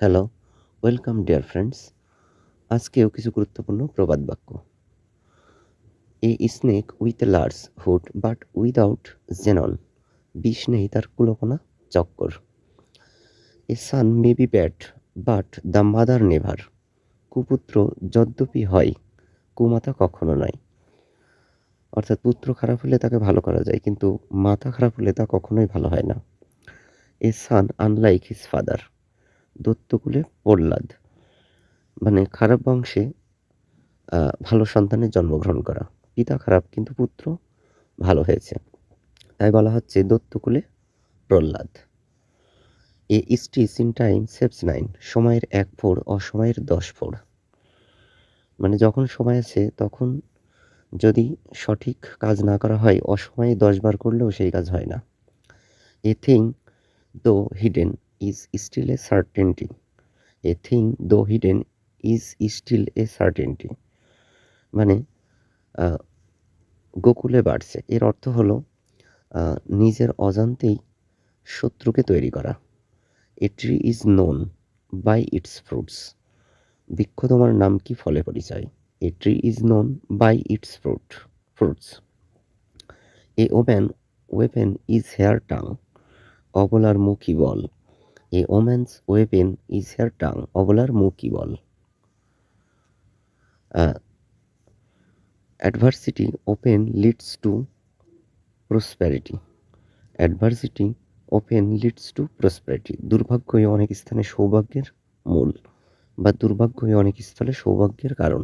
Hello, welcome dear friends. আজকেও কিছু গুরুত্বপূর্ণ প্রবাদ বাক্য। A snake with large hood but without venom. বিষ নেই তার কুলপনা চক্কর। A son may be bad but the mother never. কুপুত্র যদ্যপি হয় কুমাতা কখনো নয়। অর্থাৎ পুত্র খারাপ হলে তাকে ভালো করা যায় কিন্তু মাতা খারাপ হলে তা কখনোই ভালো হয় না। A son unlike his father. দত্তকুলে Prahlad. মানে খারাপ বংশে ভালো সন্তানের জন্মগ্রহণ করা। পিতা খারাপ, কিন্তু পুত্র ভালো হয়েছে। তাই বলা হচ্ছে দত্তকুলে Prahlad. A stitch in time saves nine, সময়ের এক ফোর অসময়ের দশ ফোর মানে যখন সময় আছে, তখন যদি সঠিক কাজ না করা হয়, অসময়ে দশবার করলেও সেই কাজ হয় না। A thing, though hidden. Is still a certainty a thing though hidden is still a certainty মানে গোকুলে বাড়ছে। এর অর্থ হলো নিজের অজান্তেই শত্রুকে তৈরি করা। A tree is known by its fruits বৃক্ষ তোমার নাম কি? ফলে পরিচয়। A tree is known by its fruit fruits a woman weapon is her tongue অবলার মুখী বল। A woman's weapon is her tongue, অবলার মুখী বল? Adversity often leads to prosperity adversity often leads to prosperity দুর্ভাগ্যই অনেক স্থানে সৌভাগ্যের মূল বা দুর্ভাগ্যই অনেক স্থলে সৌভাগ্যের কারণ।